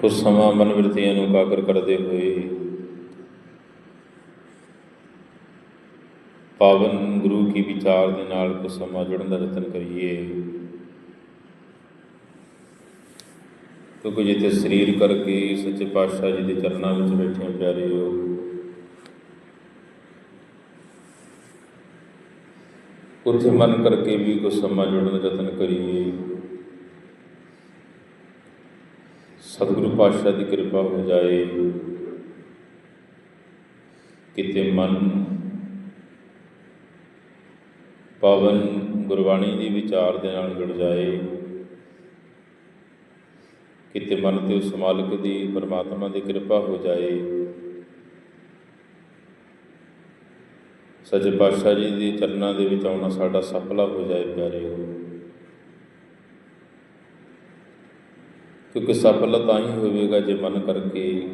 ਕੁਝ ਸਮਾਂ ਮਨ ਵਰਤੀਆਂ ਨੂੰ ਕਾਗਰ ਕਰਦੇ ਹੋਏ ਪਾਵਨ ਗੁਰੂ ਕੀ ਵਿਚਾਰ ਦੇ ਨਾਲ ਕੁਝ ਸਮਾਂ ਜੁੜਨ ਦਾ ਯਤਨ ਕਰੀਏ। ਕਿਉਂਕਿ ਜਿੱਥੇ ਸਰੀਰ ਕਰਕੇ ਸੱਚੇ ਪਾਤਸ਼ਾਹ ਜੀ ਦੇ ਚਰਨਾਂ ਵਿੱਚ ਬੈਠੇ ਪਿਆਰੇ ਹੋ ਉੱਥੇ ਮਨ ਕਰਕੇ ਵੀ ਕੁਝ ਸਮਾਂ ਜੁੜਨ ਦਾ ਯਤਨ ਕਰੀਏ। ਸਤਿਗੁਰੂ ਪਾਤਸ਼ਾਹ ਦੀ ਕਿਰਪਾ ਹੋ ਜਾਏ। ਕਿਤੇ ਮਨ ਪਾਵਨ ਗੁਰਬਾਣੀ ਦੀ ਵਿਚਾਰ ਦੇ ਨਾਲ ਜੁੜ ਜਾਏ। ਕਿਤੇ ਮਨ ਤੇ ਉਸ ਮਾਲਕ ਦੀ ਪਰਮਾਤਮਾ ਦੀ ਕਿਰਪਾ ਹੋ ਜਾਏ। ਸੱਚੇ ਪਾਤਸ਼ਾਹ ਜੀ ਦੀ ਚਰਨਾਂ ਦੇ ਵਿੱਚ ਆਉਣਾ ਸਾਡਾ ਸਫਲਾ ਹੋ ਜਾਏ ਪਿਆਰੇ ਹੋ ਕਿਉਂਕਿ ਸਫਲ ਤਾਂ ਹੀ ਹੋਵੇਗਾ ਜੇ ਮਨ ਕਰਕੇ।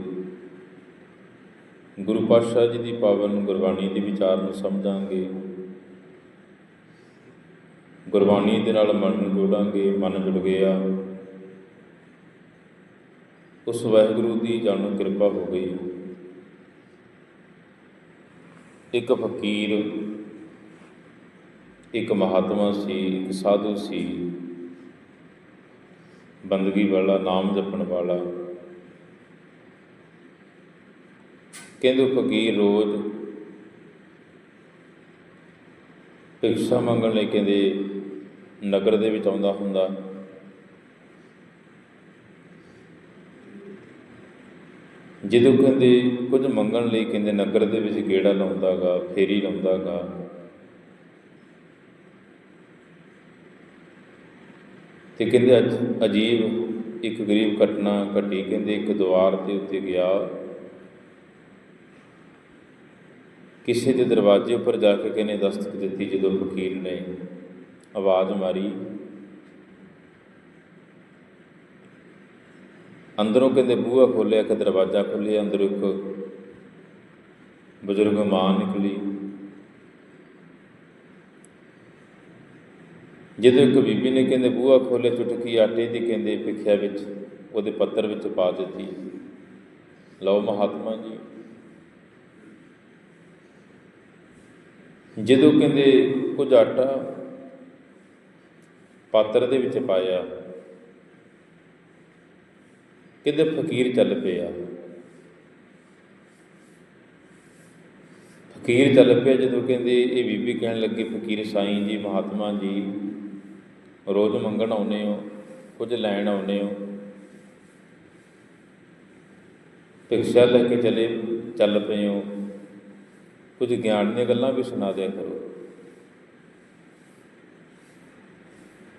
ਗੁਰੂ ਪਾਤਸ਼ਾਹ ਜੀ ਦੀ ਪਾਵਨ ਗੁਰਬਾਣੀ ਦੇ ਵਿਚਾਰ ਨੂੰ ਸਮਝਾਂਗੇ। ਗੁਰਬਾਣੀ ਦੇ ਨਾਲ ਮਨ ਨੂੰ ਜੋੜਾਂਗੇ, ਮਨ ਜੁੜ ਗਿਆ। ਉਸ ਵਾਹਿਗੁਰੂ ਦੀ ਜਾਣੋ ਕਿਰਪਾ ਹੋ ਗਈ। ਇੱਕ ਫਕੀਰ, ਇੱਕ ਮਹਾਤਮਾ ਸੀ, ਇੱਕ ਸਾਧੂ ਸੀ। ਬੰਦਗੀ ਵਾਲਾ, ਨਾਮ ਜਪਣ ਵਾਲਾ। ਕਹਿੰਦੇ ਉਹ ਫਕੀਰ ਰੋਜ਼। ਭਿਕਸ਼ਾ ਮੰਗਣ ਲਈ ਕਹਿੰਦੇ, ਨਗਰ ਦੇ ਵਿੱਚ ਆਉਂਦਾ ਹੁੰਦਾ। ਜਦੋਂ ਕਹਿੰਦੇ, ਕੁਝ ਮੰਗਣ ਲਈ ਕਹਿੰਦੇ, ਨਗਰ ਦੇ ਵਿੱਚ ਗੇੜਾ ਲਾਉਂਦਾਗਾ ਫੇਰੀ ਲਾਉਂਦਾਗਾ ਤੇ ਕਹਿੰਦੇ ਅੱਜ ਅਜੀਬ ਇੱਕ ਗਰੀਬ ਘਟਨਾ ਘਟੀ, ਕਹਿੰਦੇ ਇੱਕ ਦੀਵਾਰ ਦੇ ਉੱਤੇ ਗਿਆ। ਕਿਸੇ ਦੇ ਦਰਵਾਜ਼ੇ ਉੱਪਰ ਜਾ ਕੇ ਕਿਨੇ ਦਸਤਕ ਦਿੱਤੀ ਜਦੋਂ ਫਕੀਰ ਨੇ ਆਵਾਜ਼ ਮਾਰੀ। ਅੰਦਰੋਂ ਕਹਿੰਦੇ ਬੂਹਾ ਖੋਲ੍ਹਿਆ ਕਿ ਦਰਵਾਜ਼ਾ ਖੋਲ੍ਹਿਆ, ਅੰਦਰੋਂ ਇੱਕ ਬਜ਼ੁਰਗ ਮਾਂ ਨਿਕਲੀ। ਜਦੋਂ ਇੱਕ ਬੀਬੀ ਨੇ ਕਹਿੰਦੇ, ਬੂਹਾ ਖੋਲੇ ਚੁਟਕੀ, ਆਟੇ ਦੀ, ਕਹਿੰਦੇ, ਭਿੱਖਿਆ ਵਿੱਚ ਉਹਦੇ ਪੱਤਰ ਵਿੱਚ ਪਾ ਦਿੱਤੀ। ਲਓ ਮਹਾਤਮਾ ਜੀ। ਜਦੋਂ ਕਹਿੰਦੇ ਕੁਝ ਆਟਾ ਪਾਤਰ ਦੇ ਵਿੱਚ ਪਾਇਆ, ਕਹਿੰਦੇ ਫਕੀਰ ਚੱਲ ਪਿਆ। ਫਕੀਰ ਚੱਲ ਪਿਆ ਜਦੋਂ ਕਹਿੰਦੇ ਇਹ ਬੀਬੀ ਕਹਿਣ ਲੱਗੀ, ਫਕੀਰ ਸਾਈਂ ਜੀ, ਮਹਾਤਮਾ ਜੀ ਰੋਜ਼ ਮੰਗਣ ਆਉਨੇ ਹੋ, ਕੁਝ ਲੈਣ ਆਉਨੇ ਹੋ। ਭਿਕਸ਼ਾ ਲੈ ਕੇ ਚਲੇ, ਚੱਲ ਪਏ ਹੋ। ਕੁਝ ਗਿਆਨ ਦੀਆਂ ਗੱਲਾਂ ਵੀ ਸੁਣਾ ਦਿਆ ਕਰੋ।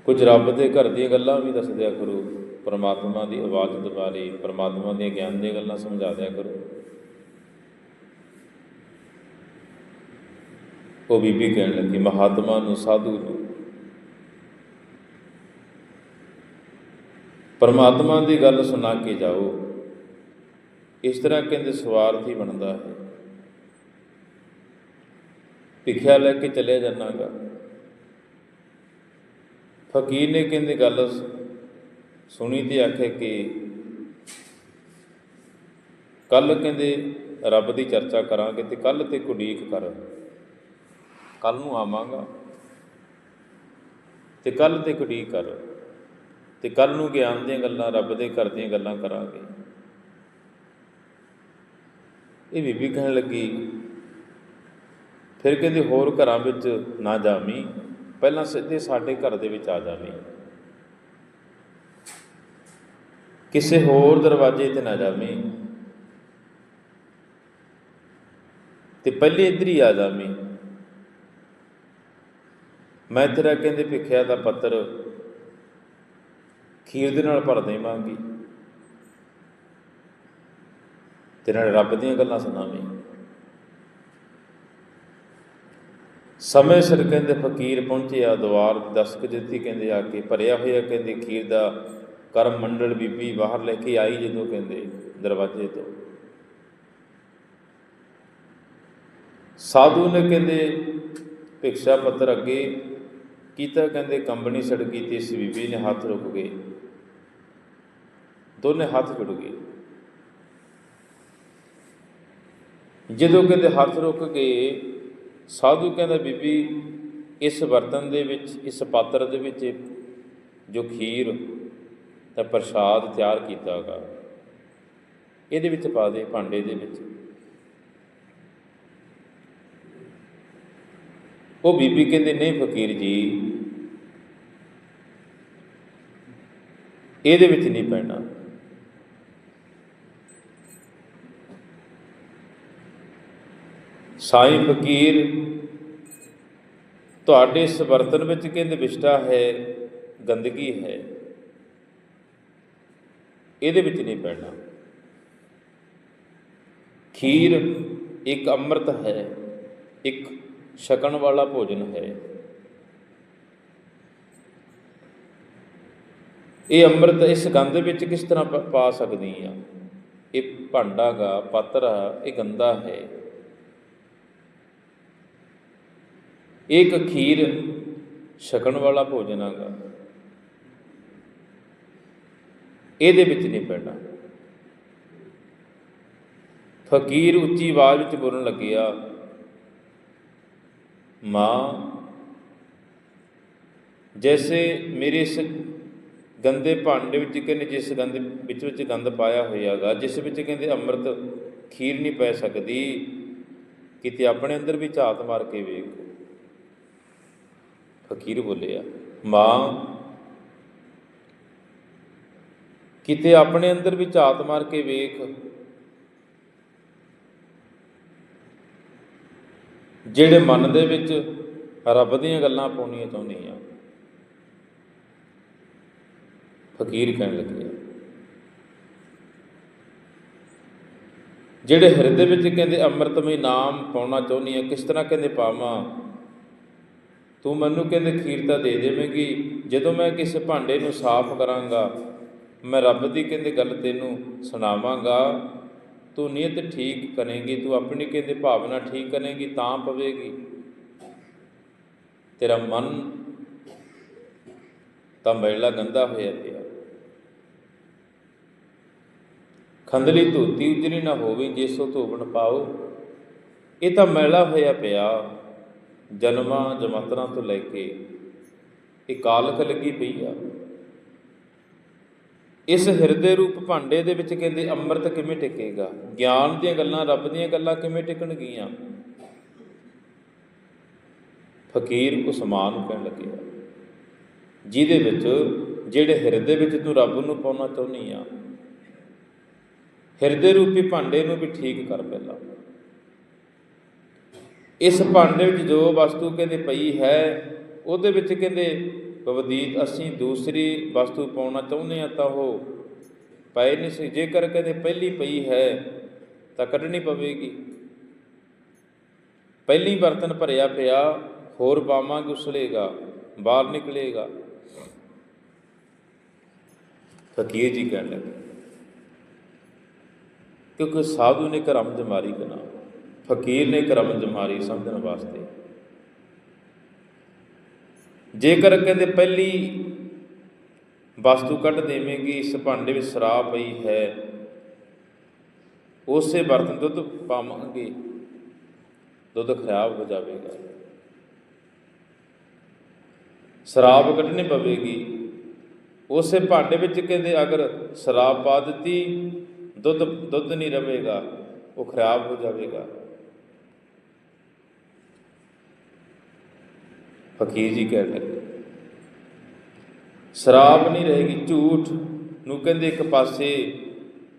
ਕੁਝ ਰੱਬ ਦੇ ਘਰ ਦੀਆਂ ਗੱਲਾਂ ਵੀ ਦੱਸ ਦਿਆ ਕਰੋ। ਪਰਮਾਤਮਾ ਦੀ ਆਵਾਜ਼ ਦੁਬਾਰੇ ਪਰਮਾਤਮਾ ਦੀਆਂ ਗਿਆਨ ਦੀਆਂ ਗੱਲਾਂ ਸਮਝਾ ਦਿਆ ਕਰੋ। ਉਹ ਬੀਬੀ ਕਹਿਣ ਲੱਗੀ, ਮਹਾਤਮਾ ਨੂੰ ਸਾਧੂ ਨੂੰ ਪਰਮਾਤਮਾ ਦੀ ਗੱਲ ਸੁਣਾ ਕੇ ਜਾਓ। ਇਸ ਤਰ੍ਹਾਂ ਕਹਿੰਦੇ ਸਵਾਰਥੀ ਬਣਦਾ ਹੈ। ਭਿੱਖਿਆ ਲੈ ਕੇ ਚਲੇ ਜਾਣਾਗਾ। ਫਕੀਰ ਨੇ ਕਹਿੰਦੇ ਗੱਲ ਸੁਣੀ ਤੇ ਆਖਿਆ ਕਿ ਕੱਲ ਕਹਿੰਦੇ ਰੱਬ ਦੀ ਚਰਚਾ ਕਰਾਂਗੇ ਤੇ ਕੱਲ ਤੇ ਕੁਡੀਕ ਕਰ। ਕੱਲ ਨੂੰ ਆਵਾਂਗਾ ਤੇ ਕੱਲ ਤੇ ਕੁਡੀਕ ਕਰ। ਤੇ ਕੱਲ ਨੂੰ ਗਿਆਨ ਦੀਆਂ ਗੱਲਾਂ, ਰੱਬ ਦੇ ਘਰ ਦੀਆਂ ਗੱਲਾਂ ਕਰਾਂਗੇ। ਇਹ ਬੀਬੀ ਕਹਿਣ ਲੱਗੀ, ਫਿਰ ਕਹਿੰਦੇ, ਹੋਰ ਘਰਾਂ ਵਿੱਚ ਨਾ ਜਾਵੀਂ, ਪਹਿਲਾਂ ਸਿੱਧੇ ਸਾਡੇ ਘਰ ਦੇ ਵਿੱਚ ਆ ਜਾਵੀਂ। ਕਿਸੇ ਹੋਰ ਦਰਵਾਜ਼ੇ ਤੇ ਨਾ ਜਾਵੀਂ। ਤੇ ਪਹਿਲੇ ਇੱਧਰ ਹੀ ਆ ਜਾਵੀਂ। ਮੈਂ ਤੇਰਾ ਕਹਿੰਦੇ ਭਿੱਖਿਆ ਦਾ ਪੱਤਰ ਖੀਰ ਦੇ ਨਾਲ ਭਰ ਦੇਵਾਂਗੀ ਤੇ ਨਾਲ ਰੱਬ ਦੀਆਂ ਗੱਲਾਂ ਸੁਣਾਵੇਂ। ਸਮੇਂ ਸਿਰ ਕਹਿੰਦੇ ਫਕੀਰ ਪਹੁੰਚਿਆ ਦਵਾਰ ਦਸਕ ਦਿੱਤੀ ਕਹਿੰਦੇ ਆ ਕੇ, ਭਰਿਆ ਹੋਇਆ ਕਹਿੰਦੇ ਖੀਰ ਦਾ ਕਰਮ ਮੰਡਲ ਬੀਬੀ ਬਾਹਰ ਲੈ ਕੇ ਆਈ ਜਦੋਂ ਕਹਿੰਦੇ ਦਰਵਾਜ਼ੇ ਤੋਂ। ਸਾਧੂ ਨੇ ਕਹਿੰਦੇ ਭਿਕਸ਼ਾ ਪੱਤਰ ਅੱਗੇ ਕੀਤਾ, ਕਹਿੰਦੇ ਕੰਬਣੀ ਸੜਕੀ ਤੇ ਇਸ ਬੀਬੀ ਨੇ ਹੱਥ ਰੁਕ ਗਏ। ਦੋਨੇ ਹੱਥ ਜੁੜ ਗਏ। ਜਦੋਂ ਕਹਿੰਦੇ ਹੱਥ ਰੁਕ ਗਏ, ਸਾਧੂ ਕਹਿੰਦਾ, ਬੀਬੀ, ਇਸ ਬਰਤਨ ਦੇ ਵਿੱਚ, ਇਸ ਪਾਤਰ ਦੇ ਵਿੱਚ ਜੋ ਖੀਰ ਤੇ ਪ੍ਰਸ਼ਾਦ ਤਿਆਰ ਕੀਤਾਗਾ ਇਹਦੇ ਵਿੱਚ ਪਾ ਦੇ ਭਾਂਡੇ ਦੇ ਵਿੱਚ। ਉਹ ਬੀਬੀ ਕਹਿੰਦੇ, ਨਹੀਂ ਫਕੀਰ ਜੀ, ਇਹਦੇ ਵਿੱਚ ਨਹੀਂ ਪੈਣਾ। ਸਾਈਂ ਫਕੀਰ, ਤੁਹਾਡੇ ਇਸ ਬਰਤਨ ਵਿੱਚ ਕਹਿੰਦੇ ਵਿਸ਼ਟਾ ਹੈ, ਗੰਦਗੀ ਹੈ? ਇਹਦੇ ਵਿੱਚ ਨਹੀਂ ਪੈਣਾ। ਖੀਰ ਇੱਕ ਅੰਮ੍ਰਿਤ ਹੈ, ਇੱਕ ਛਕਣ ਵਾਲਾ ਭੋਜਨ ਹੈ। ਇਹ ਅੰਮ੍ਰਿਤ ਇਸ ਗੰਧ ਵਿੱਚ ਕਿਸ ਤਰ੍ਹਾਂ ਪਾ ਸਕਦੀ ਆ? ਇਹ ਭਾਂਡਾ ਗਾ, ਪਾਤਰ ਆ, ਇਹ ਗੰਦਾ ਹੈ। ਇੱਕ ਖੀਰ ਛਕਣ ਵਾਲਾ ਭੋਜਨ ਆਗਾ। ਇਹਦੇ ਵਿੱਚ ਨਹੀਂ ਪੈਣਾ। ਫਕੀਰ ਉੱਚੀ ਆਵਾਜ਼ ਵਿੱਚ ਬੋਲਣ ਲੱਗਿਆ, ਮਾਂ, ਜੈਸੇ ਮੇਰੇ ਇਸ ਗੰਦੇ ਭਾਂਡੇ ਵਿੱਚ ਕਹਿੰਦੇ ਜਿਸ ਗੰਦ ਵਿੱਚ ਵਿੱਚ ਗੰਦ ਪਾਇਆ ਹੋਇਆਗਾ, ਜਿਸ ਵਿੱਚ ਕਹਿੰਦੇ ਅੰਮ੍ਰਿਤ ਖੀਰ ਨਹੀਂ ਪੈ ਸਕਦੀ, ਕਿਤੇ ਆਪਣੇ ਅੰਦਰ ਵੀ ਝਾਤ ਮਾਰ ਕੇ ਵੇਖੋ। ਫਕੀਰ ਬੋਲਿਆ, ਮਾਂ, ਕਿਤੇ ਆਪਣੇ ਅੰਦਰ ਵੀ ਝਾਤ ਮਾਰ ਕੇ ਵੇਖ। ਜਿਹੜੇ ਮਨ ਦੇ ਵਿੱਚ ਰੱਬ ਦੀਆਂ ਗੱਲਾਂ ਪਾਉਣੀਆਂ ਚਾਹੁੰਦੀ ਆ, ਫਕੀਰ ਕਹਿਣ ਲੱਗਿਆ ਜਿਹੜੇ ਹਿਰਦੇ ਵਿੱਚ ਕਹਿੰਦੇ, ਅੰਮ੍ਰਿਤਮਈ ਨਾਮ ਪਾਉਣਾ ਚਾਹੁੰਦੀ ਆ, ਕਿਸ ਤਰ੍ਹਾਂ ਕਹਿੰਦੇ, ਪਾਵਾਂ। ਤੂੰ ਮੈਨੂੰ ਕਹਿੰਦੇ ਖੀਰ ਤਾਂ ਦੇ ਦੇਵੇਂਗੀ, ਜਦੋਂ ਮੈਂ ਕਿਸੇ ਭਾਂਡੇ ਨੂੰ ਸਾਫ਼ ਕਰਾਂਗਾ, ਮੈਂ ਰੱਬ ਦੀ ਕਹਿੰਦੇ ਗੱਲ ਤੈਨੂੰ ਸੁਣਾਵਾਂਗਾ। ਤੂੰ ਨੀਅਤ ਠੀਕ ਕਰੇਂਗੀ, ਤੂੰ ਆਪਣੀ ਕਹਿੰਦੇ ਭਾਵਨਾ ਠੀਕ ਕਰੇਂਗੀ, ਤਾਂ ਪਵੇਗੀ। ਤੇਰਾ ਮਨ ਤਾਂ ਮੈਲਾ ਗੰਦਾ ਹੋਇਆ ਪਿਆ। ਖੰਦਲੀ ਧੋਤੀ ਉਜਲੀ ਨਾ ਹੋਵੇ ਜਿਸੋ ਧੋਵਣ ਪਾਓ, ਇਹ ਤਾਂ ਮੈਲਾ ਹੋਇਆ ਪਿਆ। ਜਨਮਾਂ ਜਮਾਤਰਾਂ ਤੋਂ ਲੈ ਕੇ ਇਹ ਕਾਲਕ ਲੱਗੀ ਪਈ ਆ। ਇਸ ਹਿਰਦੇ ਰੂਪ ਭਾਂਡੇ ਦੇ ਵਿੱਚ ਕਹਿੰਦੇ ਅੰਮ੍ਰਿਤ ਕਿਵੇਂ ਟਿਕੇਗਾ? ਗਿਆਨ ਦੀਆਂ ਗੱਲਾਂ, ਰੱਬ ਦੀਆਂ ਗੱਲਾਂ ਕਿਵੇਂ ਟਿਕਣਗੀਆਂ? ਫਕੀਰ ਉਸਮਾਨ ਨੂੰ ਕਹਿਣ ਲੱਗਿਆ ਜਿਹਦੇ ਵਿੱਚ ਜਿਹੜੇ ਹਿਰਦੇ ਵਿੱਚ ਤੂੰ ਰੱਬ ਨੂੰ ਪਾਉਣਾ ਚਾਹੁੰਦੀ ਆ, ਹਿਰਦੇ ਰੂਪੀ ਭਾਂਡੇ ਨੂੰ ਵੀ ਠੀਕ ਕਰ ਪਹਿਲਾਂ। ਇਸ ਭਾਂਡੇ ਵਿੱਚ ਜੋ ਵਸਤੂ ਕਹਿੰਦੇ ਪਈ ਹੈ, ਉਹਦੇ ਵਿੱਚ ਕਹਿੰਦੇ, ਬਵਦੀਤ ਅਸੀਂ ਦੂਸਰੀ ਵਸਤੂ ਪਾਉਣਾ ਚਾਹੁੰਦੇ ਆ ਤਾਂ ਉਹ ਪਏ ਨਹੀਂ ਸੀ। ਜੇਕਰ ਕਹਿੰਦੇ ਪਹਿਲੀ ਪਈ ਹੈ, ਤਾਂ ਕੱਢਣੀ ਪਵੇਗੀ। ਪਹਿਲੀ ਬਰਤਨ ਭਰਿਆ ਪਿਆ, ਹੋਰ ਪਾਵਾਂਗੇ ਉਸਲੇਗਾ, ਬਾਹਰ ਨਿਕਲੇਗਾ। ਫਕੀਰ ਜੀ ਕਹਿਣ ਲੱਗੇ, ਕਿਉਂਕਿ ਸਾਧੂ ਨੇ ਕਰਮ ਜਮਾਰੀ ਕਨਾ ਫਕੀਰ ਨੇ ਕਰਮ ਜਮਾਰੀ ਸਮਝਣ ਵਾਸਤੇ। ਜੇਕਰ ਕਹਿੰਦੇ ਪਹਿਲੀ ਵਸਤੂ ਕੱਢ ਦੇਵੇਂਗੀ, ਇਸ ਭਾਂਡੇ ਵਿੱਚ ਸ਼ਰਾਬ ਪਈ ਹੈ, ਉਸੇ ਬਰਤਨ ਦੁੱਧ ਪਾਵਾਂਗੇ, ਦੁੱਧ ਖਰਾਬ ਹੋ ਜਾਵੇਗਾ। ਸ਼ਰਾਬ ਕੱਢਣੀ ਪਵੇਗੀ। ਉਸੇ ਭਾਂਡੇ ਵਿੱਚ ਕਹਿੰਦੇ ਅਗਰ ਸ਼ਰਾਬ ਪਾ ਦਿੱਤੀ, ਦੁੱਧ ਦੁੱਧ ਨਹੀਂ ਰਹੇਗਾ ਉਹ ਖਰਾਬ ਹੋ ਜਾਵੇਗਾ। ਫਕੀਰ ਜੀ ਕਹਿਣ ਲੱਗੇ ਸ਼ਰਾਬ ਨਹੀਂ ਰਹੇਗੀ, ਝੂਠ। ਨੂੰ ਕਹਿੰਦੇ ਇੱਕ ਪਾਸੇ,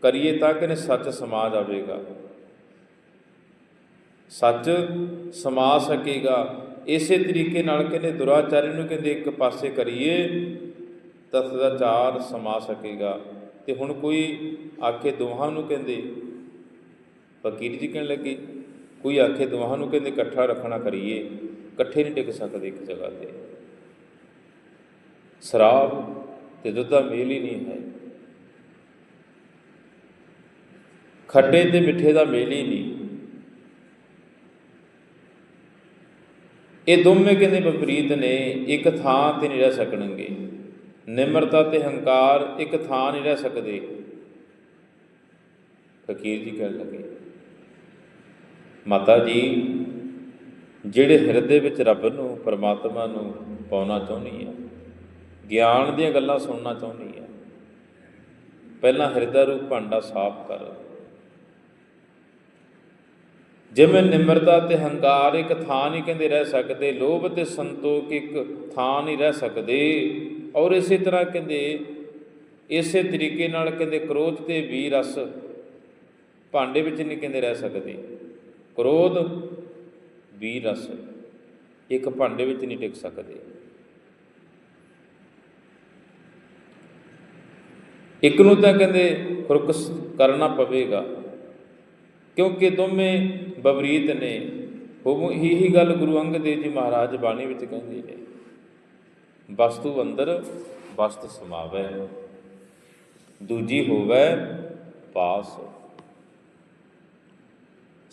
ਕਰੀਏ ਤਾਂ ਕਹਿੰਦੇ ਸੱਚ ਸਮਾ ਜਾਵੇਗਾ। ਸੱਚ ਸਮਾ ਸਕੇਗਾ। ਇਸੇ ਤਰੀਕੇ ਨਾਲ ਕਹਿੰਦੇ ਦੁਰਾਚਾਰੀ ਨੂੰ ਕਹਿੰਦੇ ਇੱਕ ਪਾਸੇ ਕਰੀਏ, ਤਾਂ ਸਦਾਚਾਰ ਸਮਾ ਸਕੇਗਾ। ਤੇ ਹੁਣ ਕੋਈ ਆਖੇ ਦੋਹਾਂ ਨੂੰ ਕਹਿੰਦੇ, ਫਕੀਰ ਜੀ ਕਹਿਣ ਲੱਗੇ, ਕੋਈ ਆਖੇ ਦੋਹਾਂ ਨੂੰ ਕਹਿੰਦੇ ਇਕੱਠਾ ਰੱਖਣਾ ਕਰੀਏ। ਇਕੱਠੇ ਨਹੀਂ ਟਿਕ ਸਕਦੇ ਇੱਕ ਜਗ੍ਹਾ ਤੇ। ਸ਼ਰਾਬ ਤੇ ਦੁੱਧ ਦਾ ਮੇਲ ਹੀ ਨਹੀਂ ਹੈ। ਖੱਟੇ ਤੇ ਮਿੱਠੇ ਦਾ ਮੇਲ ਹੀ ਨਹੀਂ। ਇਹ ਦੋਵੇਂ ਕਹਿੰਦੇ ਵਿਪਰੀਤ ਨੇ, ਇੱਕ ਥਾਂ ਤੇ ਨਹੀਂ ਰਹਿ ਸਕਣਗੇ। ਨਿਮਰਤਾ ਤੇ ਹੰਕਾਰ ਇੱਕ ਥਾਂ ਨਹੀਂ ਰਹਿ ਸਕਦੇ। ਫਕੀਰ ਜੀ ਕਹਿਣ ਲੱਗੇ, ਮਾਤਾ ਜੀ ਜਿਹੜੇ ਹਿਰਦੇ ਵਿੱਚ ਰੱਬ ਨੂੰ, ਪਰਮਾਤਮਾ ਨੂੰ ਪਾਉਣਾ ਚਾਹੁੰਦੀ ਆ ਗਿਆਨ ਦੀਆਂ ਗੱਲਾਂ ਸੁਣਨਾ ਚਾਹੁੰਦੀ ਆ ਪਹਿਲਾਂ ਹਿਰਦਾ ਰੂਪ ਭਾਂਡਾ ਸਾਫ਼ ਕਰ। ਜਿਵੇਂ ਨਿਮਰਤਾ ਤੇ ਹੰਕਾਰ ਇੱਕ ਥਾਂ ਨਹੀਂ ਕਹਿੰਦੇ ਰਹਿ ਸਕਦੇ, ਲੋਭ ਤੇ ਸੰਤੋਖ ਇੱਕ ਥਾਂ ਨਹੀਂ ਰਹਿ ਸਕਦੇ, ਔਰ ਇਸੇ ਤਰ੍ਹਾਂ ਕਹਿੰਦੇ, ਇਸੇ ਤਰੀਕੇ ਨਾਲ ਕਹਿੰਦੇ ਕ੍ਰੋਧ ਤੇ ਵੀ ਰਸ ਭਾਂਡੇ ਵਿੱਚ ਨਹੀਂ ਕਹਿੰਦੇ ਰਹਿ ਸਕਦੇ। ਕ੍ਰੋਧ ਵੀ ਰਸ ਇੱਕ ਭਾਂਡੇ ਵਿੱਚ ਨਹੀਂ ਟਿਕ ਸਕਦੇ। ਇੱਕ ਨੂੰ ਤਾਂ ਕਹਿੰਦੇ ਫੋਕਸ ਕਰਨਾ ਪਵੇਗਾ, ਕਿਉਂਕਿ ਦੋਵੇਂ ਬਬਰੀਤ ਨੇ ਉਹ ਹੀ ਹੀ ਗੱਲ ਗੁਰੂ ਅੰਗਦ ਦੇਵ ਜੀ ਮਹਾਰਾਜ ਬਾਣੀ ਵਿੱਚ ਕਹਿੰਦੇ ਨੇ, ਵਸਤੂ ਅੰਦਰ ਵਸਤ ਸਮਾਵੈ, ਦੂਜੀ ਹੋਵੇ ਪਾਸ।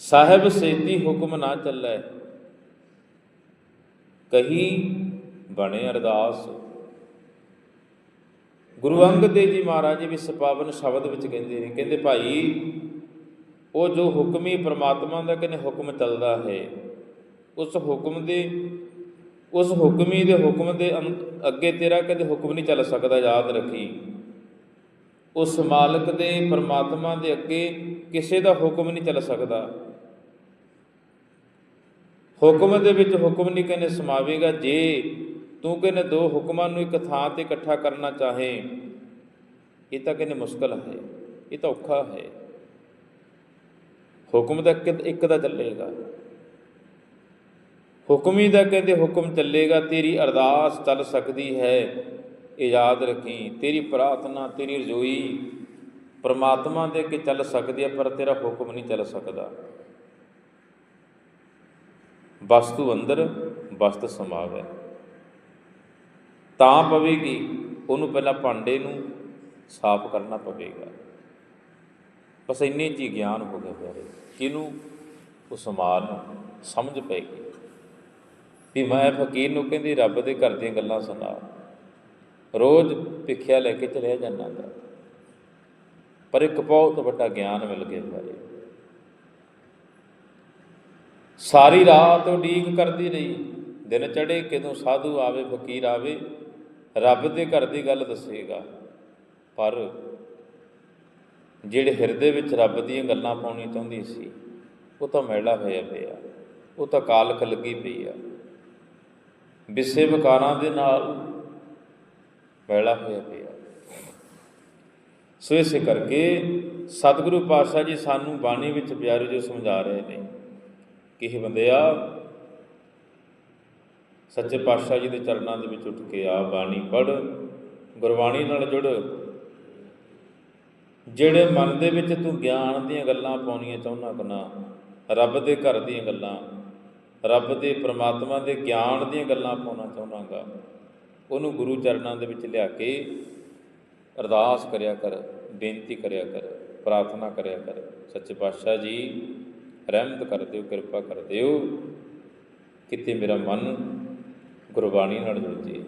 ਸਾਹਿਬ ਸੇਤੀ ਹੁਕਮ ਨਾ ਚੱਲੈ। ਕਹੀ ਬਣੇ ਅਰਦਾਸ। ਗੁਰੂ ਅੰਗਦ ਦੇਵ ਜੀ ਮਹਾਰਾਜ ਜੀ ਵੀ ਸਪਾਵਨ ਸ਼ਬਦ ਵਿੱਚ ਕਹਿੰਦੇ ਨੇ, ਕਹਿੰਦੇ ਭਾਈ, ਉਹ ਜੋ ਹੁਕਮੀ ਪ੍ਰਮਾਤਮਾ ਦਾ ਕਹਿੰਦੇ ਹੁਕਮ ਚੱਲਦਾ ਹੈ, ਉਸ ਹੁਕਮ ਦੇ, ਉਸ ਹੁਕਮੀ ਦੇ ਹੁਕਮ ਦੇ ਅੰ- ਅੱਗੇ ਤੇਰਾ ਕਦੇ ਹੁਕਮ ਨਹੀਂ ਚੱਲ ਸਕਦਾ, ਯਾਦ ਰੱਖੀ। ਉਸ ਮਾਲਕ ਦੇ ਪਰਮਾਤਮਾ ਦੇ ਅੱਗੇ ਕਿਸੇ ਦਾ ਹੁਕਮ ਨਹੀਂ ਚੱਲ ਸਕਦਾ। ਹੁਕਮ ਦੇ ਵਿੱਚ ਹੁਕਮ ਨਹੀਂ ਕਹਿੰਦੇ ਸਮਾਵੇਗਾ ਜੇ ਤੂੰ ਕਹਿੰਦੇ ਦੋ ਹੁਕਮਾਂ ਨੂੰ ਇੱਕ ਥਾਂ ਤੇ ਇਕੱਠਾ ਕਰਨਾ ਚਾਹੇ, ਇਹ ਤਾਂ ਕਹਿੰਦੇ ਮੁਸ਼ਕਲ ਹੈ, ਇਹ ਤਾਂ ਔਖਾ ਹੈ। ਹੁਕਮ ਦਾ ਇੱਕ- ਇੱਕ ਦਾ ਚੱਲੇਗਾ। ਹੁਕਮੀ ਦਾ ਕਹਿੰਦੇ ਹੁਕਮ ਚੱਲੇਗਾ, ਤੇਰੀ ਅਰਦਾਸ ਚੱਲ ਸਕਦੀ ਹੈ, ਇਹ ਯਾਦ ਰੱਖੀ, ਤੇਰੀ ਪ੍ਰਾਰਥਨਾ, ਤੇਰੀ ਰਜੋਈ ਪਰਮਾਤਮਾ ਦੇ ਅੱਗੇ ਚੱਲ ਸਕਦੀ ਹੈ, ਪਰ ਤੇਰਾ ਹੁਕਮ ਨਹੀਂ ਚੱਲ ਸਕਦਾ। ਵਸਤੂ ਅੰਦਰ ਵਸਤ ਸਮਾਵੈ ਤਾਂ ਪਵੇਗੀ, ਉਹਨੂੰ ਪਹਿਲਾਂ ਭਾਂਡੇ ਨੂੰ ਸਾਫ਼ ਕਰਨਾ ਪਵੇਗਾ। ਬਸ ਇੰਨੇ ਚ ਗਿਆਨ ਹੋ ਗਿਆ ਪਿਆਰੇ, ਕਿਹਨੂੰ ਉਹ ਸਮਾਨ ਨੂੰ ਸਮਝ ਪਏਗੀ? ਵੀ ਮੈਂ ਫਕੀਰ ਨੂੰ ਕਹਿੰਦੀ, ਰੱਬ ਦੇ ਘਰ ਦੀਆਂ ਗੱਲਾਂ ਸੁਣਾ। ਰੋਜ਼ ਭਿੱਖਿਆ ਲੈ ਕੇ ਚਲਿਆ ਜਾਂਦਾ। ਦਾ ਪਰ ਇੱਕ ਬਹੁਤ ਵੱਡਾ ਗਿਆਨ ਮਿਲ ਗਿਆ ਪਿਆਰੇ। ਸਾਰੀ ਰਾਤ ਉਡੀਕ ਕਰਦੀ ਰਹੀ। ਦਿਨ ਚੜੇ ਕਿਦੋਂ ਸਾਧੂ ਆਵੇ, ਫਕੀਰ ਆਵੇ, ਰੱਬ ਦੇ ਘਰ ਦੀ ਗੱਲ ਦੱਸੇਗਾ। ਪਰ ਜਿਹੜੇ ਹਿਰਦੇ ਵਿੱਚ ਰੱਬ ਦੀਆਂ ਗੱਲਾਂ ਪਾਉਣੀ ਚਾਹੁੰਦੀ ਸੀ, ਉਹ ਤਾਂ ਮੈਲਾ ਹੋਇਆ ਪਿਆ। ਉਹ ਤਾਂ ਕਾਲਖ ਲੱਗੀ ਪਈ ਆ। ਵਿਸੇ ਵਿਕਾਰਾਂ ਦੇ ਨਾਲ ਮੈਲਾ ਹੋਇਆ ਪਿਆ। ਸੋ ਇਸੇ ਕਰਕੇ ਸਤਿਗੁਰੂ ਪਾਤਸ਼ਾਹ ਜੀ ਸਾਨੂੰ ਬਾਣੀ ਵਿੱਚ ਪਿਆਰੇ ਜੋ ਸਮਝਾ ਰਹੇ ਨੇ ਕਿ ਇਹ ਬੰਦਿਆ ਸੱਚੇ ਪਾਤਸ਼ਾਹ ਜੀ ਦੇ ਚਰਨਾਂ ਦੇ ਵਿੱਚ ਉੱਠ ਕੇ ਆ ਬਾਣੀ ਪੜ ਗੁਰਬਾਣੀ ਨਾਲ ਜੁੜ। ਜਿਹੜੇ ਮਨ ਦੇ ਵਿੱਚ ਤੂੰ ਗਿਆਨ ਦੀਆਂ ਗੱਲਾਂ ਪਾਉਣੀਆਂ ਚਾਹੁੰਦਾ ਕਨਾ ਰੱਬ ਦੇ ਘਰ ਦੀਆਂ ਗੱਲਾਂ, ਰੱਬ ਦੇ ਪ੍ਰਮਾਤਮਾ ਦੇ ਗਿਆਨ ਦੀਆਂ ਗੱਲਾਂ ਪਾਉਣਾ ਚਾਹੁੰਦਾਗਾ ਉਹਨੂੰ ਗੁਰੂ ਚਰਨਾਂ ਦੇ ਵਿੱਚ ਲਿਆ ਕੇ ਅਰਦਾਸ ਕਰਿਆ ਕਰ, ਬੇਨਤੀ ਕਰਿਆ ਕਰ, ਪ੍ਰਾਰਥਨਾ ਕਰਿਆ ਕਰ। ਸੱਚੇ ਪਾਤਸ਼ਾਹ ਜੀ ਰਹਿਮਤ ਕਰ ਦਿਓ ਕਿਰਪਾ ਕਰ ਦਿਓ। ਕਿਤੇ ਮੇਰਾ ਮਨ ਗੁਰਬਾਣੀ ਨਾਲ ਜੁੜ ਜੇ